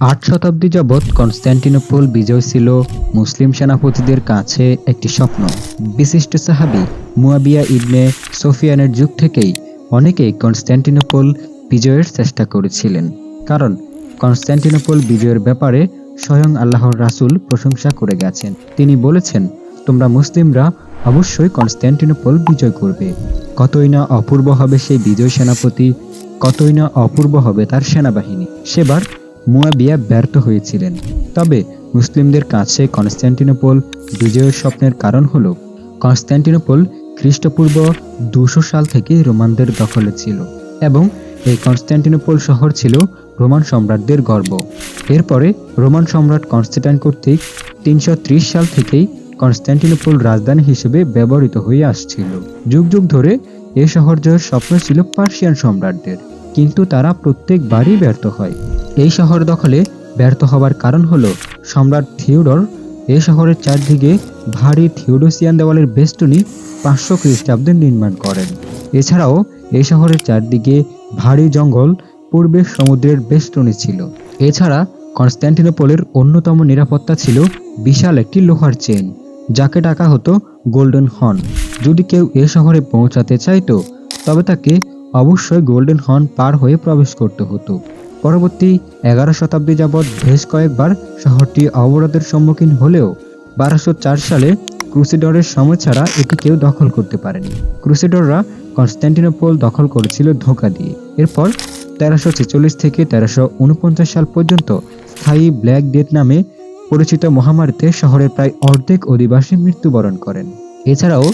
আট শতাব্দী যাবৎ কনস্ট্যান্টিনোপল বিজয় ছিল মুসলিম সেনাপতিদের কাছে একটি স্বপ্ন। বিশিষ্ট সাহাবি মুয়াবিয়া ইবনে সোফিয়ানের যুগ থেকেই অনেকেই কনস্ট্যান্টিনোপল বিজয়ের চেষ্টা করেছিলেন। কারণ কনস্ট্যান্টিনোপল বিজয়ের ব্যাপারে স্বয়ং আল্লাহর রাসূল প্রশংসা করে গেছেন। তিনি বলেছেন, তোমরা মুসলিমরা অবশ্যই কনস্ট্যান্টিনোপল বিজয় করবে। কতই না অপূর্ব হবে সেই বিজয় সেনাপতি, কতই না অপূর্ব হবে তার সেনাবাহিনী। সেবার মুয়াবিয়া ব্যর্থ হয়েছিলেন। তবে মুসলিমদের কাছে কনস্ট্যান্টিনোপল বিজয়ের স্বপ্নের কারণ হল কনস্ট্যান্টিনোপল খ্রিস্টপূর্ব দুশো সাল থেকে রোমানদের দখলে ছিল এবং এই কনস্ট্যান্টিনোপল শহর ছিল রোমান সম্রাটদের গর্ব। এরপরে রোমান সম্রাট কনস্ট্যান্টাইন কর্তৃক তিনশো ত্রিশ সাল থেকেই কনস্ট্যান্টিনোপল রাজধানী হিসেবে ব্যবহৃত হয়ে আসছিল। যুগ যুগ ধরে এ শহর জয়ের স্বপ্ন ছিল পার্সিয়ান সম্রাটদের, কিন্তু তারা প্রত্যেকবারই ব্যর্থ হয়। এই শহর দখলে ব্যর্থ হবার কারণ হল সম্রাট থিওডর, এ শহরের চারদিকে ভারী থিওডোসিয়ান দেওয়ালের বেষ্টনী পাঁচশো খ্রিস্টাব্দে নির্মাণ করেন। এছাড়াও এই শহরের চারদিকে ভারী জঙ্গল পূর্বে সমুদ্রের বেষ্টনী ছিল। এছাড়া কনস্ট্যান্টিনোপলের অন্যতম নিরাপত্তা ছিল বিশাল একটি লোহার চেন যাকে ডাকা হতো গোল্ডেন হর্ন। যদি কেউ এ শহরে পৌঁছাতে চাইতো, তবে তাকে অবশ্যই গোল্ডেন হর্ন পার হয়ে প্রবেশ করতে হতো। পরবর্তী এগারো শতাব্দী যাবৎ বেশ কয়েকবার শহরটি অবরোধের সম্মুখীন হলেও বারোশো সালে ক্রুসেডরের সময় ছাড়া এটি কেউ দখল করতে পারেনি। ক্রুসেডররা কনস্ট্যান্টিনোপল দখল করেছিল ধোঁকা দিয়ে। এরপর তেরোশো ছেচল্লিশ থেকে তেরোশো উনপঞ্চাশ সাল পর্যন্ত স্থায়ী ব্ল্যাক ডেথ নামে পরিচিত মহামারীতে শহরের প্রায় অর্ধেক অধিবাসী মৃত্যুবরণ করেন। এছাড়াও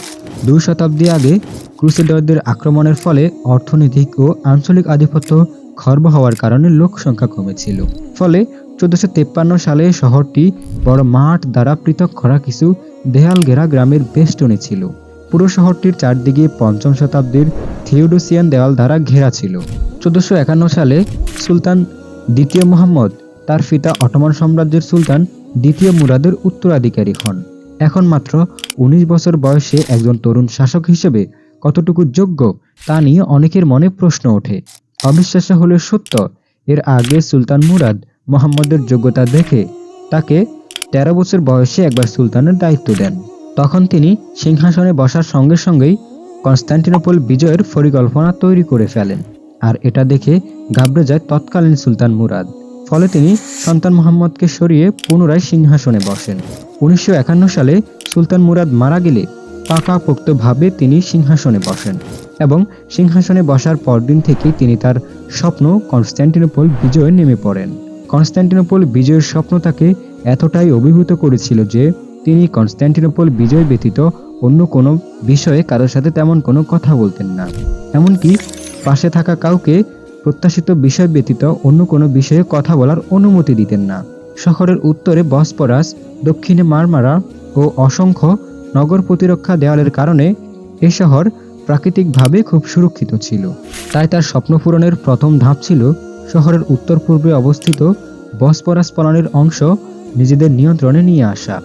দুই শতাব্দী আগে ক্রুসেডরদের আক্রমণের ফলে অর্থনৈতিক ও আঞ্চলিক আধিপত্য খর্ব হওয়ার কারণে লোক সংখ্যা কমেছিল। ফলে চোদ্দশো তেপ্পান্ন সালে শহরটি বড় মাঠ দ্বারা পৃথক করা কিছু দেয়াল ঘেরা গ্রামের বেষ্টনী ছিল। পুরো শহরটির চারদিকে পঞ্চম শতাব্দীর থিওডোসিয়ান দেওয়াল দ্বারা ঘেরা ছিল। চোদ্দশো একান্ন সালে সুলতান দ্বিতীয় মোহাম্মদ, তার পিতা অটোমান সাম্রাজ্যের সুলতান দ্বিতীয় মুরাদের উত্তরাধিকারী হন। এখন মাত্র ১৯ বছর বয়সে একজন তরুণ শাসক হিসেবে কতটুকু যোগ্য তা নিয়ে অনেকের মনে প্রশ্ন ওঠে। অবিশ্বাস্য হলেও সত্য, এর আগে সুলতান মুরাদ মোহাম্মদের যোগ্যতা দেখে তাকে তেরো বছর বয়সে একবার সুলতানের দায়িত্ব দেন। তখন তিনি সিংহাসনে বসার সঙ্গে সঙ্গেই কনস্ট্যান্টিনোপল বিজয়ের পরিকল্পনা তৈরি করে ফেলেন, আর এটা দেখে ঘাবড়ে যায় তৎকালীন সুলতান মুরাদ। ফলে তিনি সন্তান মোহাম্মদকে সরিয়ে পুনরায় সিংহাসনে বসেন। উনিশশো একান্ন সালে সুলতান মুরাদ মারা গেলে পাকাপোক্তভাবে তিনি সিংহাসনে বসেন এবং সিংহাসনে বসার পরদিন থেকেই তিনি তার স্বপ্ন কনস্ট্যান্টিনোপল বিজয়ে নেমে পড়েন। কনস্ট্যান্টিনোপল বিজয়ের স্বপ্ন তাকে এতটাই অভিভূত করেছিল যে তিনি কনস্ট্যান্টিনোপল বিজয় ব্যতীত অন্য কোনো বিষয়ে কারোর সাথে তেমন কোনো কথা বলতেন না। এমনকি পাশে থাকা কাউকে প্রত্যাশিত বিষয় ব্যতীত অন্য কোনো বিষয়ে কথা বলার অনুমতি দিতেন না। শহরের উত্তরে বসপরাস, দক্ষিণে মারমারা ও অসংখ্য নগর প্রতিরক্ষা দেওয়ালের কারণে এ শহর প্রাকৃতিকভাবে খুব সুরক্ষিত ছিল। তাই তার স্বপ্ন পূরণের প্রথম ধাপ ছিল শহরের উত্তর পূর্বে অবস্থিত বসপরাস পলানের অংশ নিজেদের নিয়ন্ত্রণে নিয়ে আসা,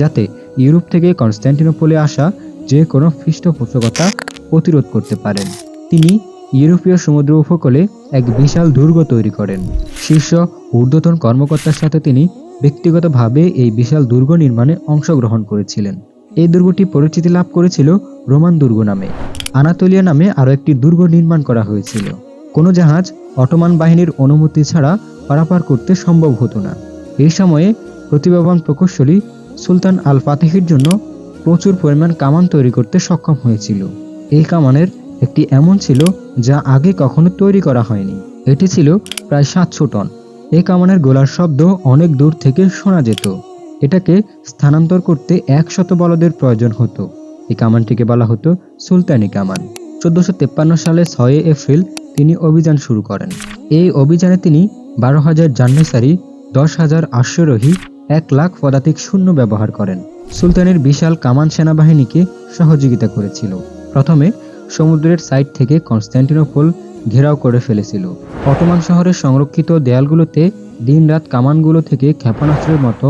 যাতে ইউরোপ থেকে কনস্ট্যান্টিনোপলে আসা যে কোনো পৃষ্ঠপোষকতা প্রতিরোধ করতে পারেন। তিনি ইউরোপীয় সমুদ্র উপকূলে এক বিশাল দুর্গ তৈরি করেন। শীর্ষ ঊর্ধ্বতন কর্মকর্তার সাথে তিনি ব্যক্তিগতভাবে এই বিশাল দুর্গ নির্মাণে অংশগ্রহণ করেছিলেন। এই দুর্গটি পরিচিতি লাভ করেছিল রোমান দুর্গ নামে। আনাতোলিয়া নামে আরও একটি দুর্গ নির্মাণ করা হয়েছিল। কোনো জাহাজ অটোমান বাহিনীর অনুমতি ছাড়া পারাপার করতে সম্ভব হতো না। এই সময়ে প্রতিভাবান প্রকৌশলী সুলতান আল ফাতেহির জন্য প্রচুর পরিমাণ কামান তৈরি করতে সক্ষম হয়েছিল। এই কামানের একটি এমন ছিল যা আগে কখনো তৈরি করা হয়নি। এটি ছিল প্রায় সাতশো টন। এই কামানের গোলার শব্দ অনেক দূর থেকে শোনা যেত। এটাকে স্থানান্তর করতে একশত বলদের প্রয়োজন হতো। এই কামানটিকে বলা হতো সুলতানি কামান চোদ্দশো তেপ্পান্ন সালে ছয় এপ্রিল তিনি অভিযান শুরু করেন। এই অভিযানে তিনি বারো হাজার জান্নেসারি দশ হাজার আশ্বারোহী এক লাখ পদাতিক শূন্য ব্যবহার করেন। সুলতানের বিশাল কামান সেনাবাহিনীকে সহযোগিতা করেছিল। প্রথমে সমুদ্রের সাইড থেকে কনস্ট্যান্টিনোপল ঘেরাও করে ফেলেছিল। অটোমান শহরের সংরক্ষিত দেয়ালগুলোতে দিনরাত কামানগুলো থেকে ক্ষেপণাস্ত্রের মতো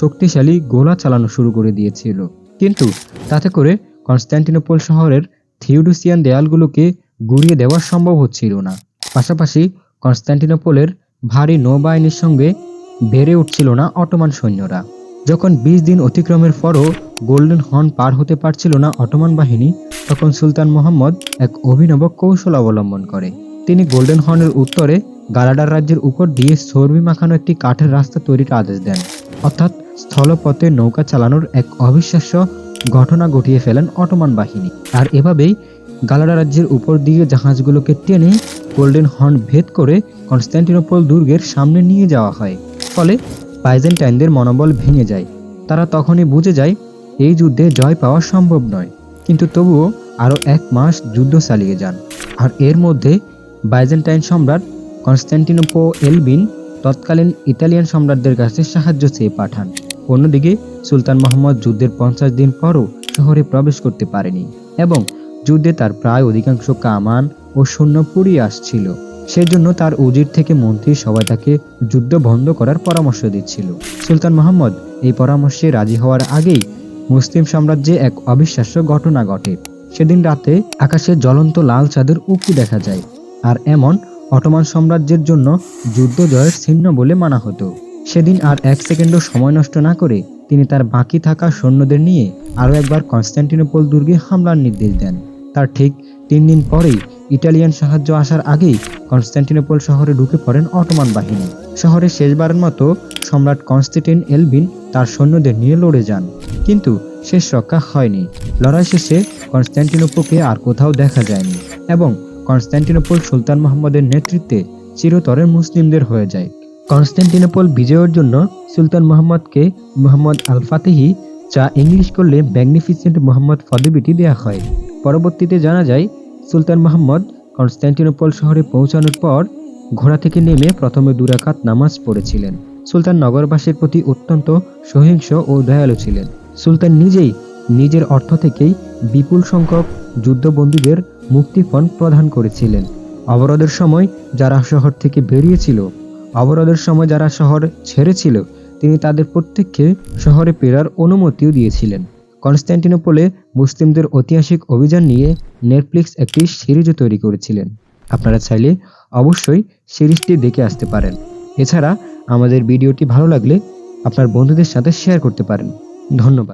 শক্তিশালী গোলা চালানো শুরু করে দিয়েছিল। কিন্তু তাতে করে কনস্ট্যান্টিনোপল শহরের থিওডোসিয়ান দেয়ালগুলোকে গুড়িয়ে দেওয়া সম্ভব হচ্ছিল না। পাশাপাশি কনস্ট্যান্টিনোপলের ভারী নৌবাহিনীর সঙ্গে বেড়ে উঠছিল না অটোমান সৈন্যরা। যখন বিশ দিন অতিক্রমের পরও গোল্ডেন হর্ন পার হতে পারছিল না অটোমান বাহিনী, তখন সুলতান মোহাম্মদ এক অভিনব কৌশল অবলম্বন করে। তিনি গোল্ডেন হর্নের উত্তরে গালাডার রাজ্যের উপর দিয়ে চর্বি মাখানো একটি কাঠের রাস্তা তৈরির আদেশ দেন। অর্থাৎ স্থলপথে নৌকা চালানোর এক অবিশ্বাস্য ঘটনা ঘটিয়ে ফেলেন অটোমান বাহিনী। আর এভাবেই গালাডা রাজ্যের উপর দিয়ে জাহাজগুলোকে টেনে গোল্ডেন হর্ন ভেদ করে কনস্ট্যান্টিনোপল দুর্গের সামনে নিয়ে যাওয়া হয়। ফলে বাইজেন্টাইনদের মনোবল ভেঙে যায়। তারা তখনই বুঝে যায়, এই যুদ্ধে জয় পাওয়া সম্ভব নয়। কিন্তু তবুও আরও এক মাস যুদ্ধ চালিয়ে যান। আর এর মধ্যে বাইজেন্টাইন সম্রাট কনস্ট্যান্টিনোপো এলবিন তৎকালীন ইতালিয়ান সম্রাটদের কাছে সাহায্য চেয়ে পাঠান। অন্যদিকে সুলতান মোহাম্মদ যুদ্ধের পঞ্চাশ দিন পরও শহরে প্রবেশ করতে পারেনি এবং যুদ্ধে তার প্রায় অধিকাংশ কামান ও সৈন্য পুড়িয়ে আসছিল। সেজন্য তার উজির থেকে মন্ত্রী সবাই তাকে যুদ্ধ বন্ধ করার পরামর্শ দিচ্ছিল। সুলতান মোহাম্মদ এই পরামর্শে রাজি হওয়ার আগেই মুসলিম সাম্রাজ্যে এক অবিশ্বাস্য ঘটনা ঘটে। সেদিন রাতে আকাশে জ্বলন্ত লাল চাঁদের উক্তি দেখা যায়, আর এমন অটোমান সাম্রাজ্যের জন্য যুদ্ধ জয়ের চিহ্ন বলে মানা হতো। সেদিন আর এক সেকেন্ডও সময় নষ্ট না করে তিনি তার বাকি থাকা সৈন্যদের নিয়ে আরও একবার কনস্ট্যান্টিনোপল দুর্গে হামলার নির্দেশ দেন। তার ঠিক তিন দিন পরেই ইটালিয়ান সাহায্য আসার আগেই কনস্ট্যান্টিনোপল শহরে ঢুকে পড়েন অটোমান বাহিনী। শহরে শেষবারের মতো সম্রাট কনস্টেটিন এলবিন তার সৈন্যদের নিয়ে লড়ে যান, কিন্তু শেষ রক্ষা হয়নি। লড়াই শেষে কনস্ট্যান্টিনোপলকে আর কোথাও দেখা যায়নি এবং কনস্ট্যান্টিনোপল সুলতান মোহাম্মদের নেতৃত্বে চিরতরে মুসলিমদের হয়ে যায়। কনস্ট্যান্টিনোপল বিজয়ের জন্য সুলতান মোহাম্মদকে মোহাম্মদ আল ফাতেহি যা ইংলিশ করলে ম্যাগনিফিসেন্ট মোহাম্মদ পদবিটি দেওয়া হয়। পরবর্তীতে জানা যায়, সুলতান মোহাম্মদ কনস্ট্যান্টিনোপল শহরে পৌঁছানোর পর ঘোড়া থেকে নেমে প্রথমে দুরাকাত নামাজ পড়েছিলেন। সুলতান নগরবাসীর প্রতি অত্যন্ত সহিংস ও দয়ালু ছিলেন। সুলতান নিজেই নিজের অর্থ থেকেই বিপুল সংখ্যক যুদ্ধবন্দীদের মুক্তিপণ প্রদান করেছিলেন। অবরোধের সময় যারা শহর থেকে বেরিয়েছিল অবরোধের সময় যারা শহর ছেড়েছিল, তিনি তাদের প্রত্যেককে শহরে ফেরার অনুমতিও দিয়েছিলেন। কনস্ট্যান্টিনোপলে মুসলিমদের ঐতিহাসিক অভিযান নিয়ে নেটফ্লিক্স একটি সিরিজও তৈরি করেছিলেন। আপনারা চাইলে অবশ্যই সিরিজটি দেখে আসতে পারেন। এছাড়া আমাদের ভিডিওটি ভালো লাগলে আপনার বন্ধুদের সাথে শেয়ার করতে পারেন। ধন্যবাদ।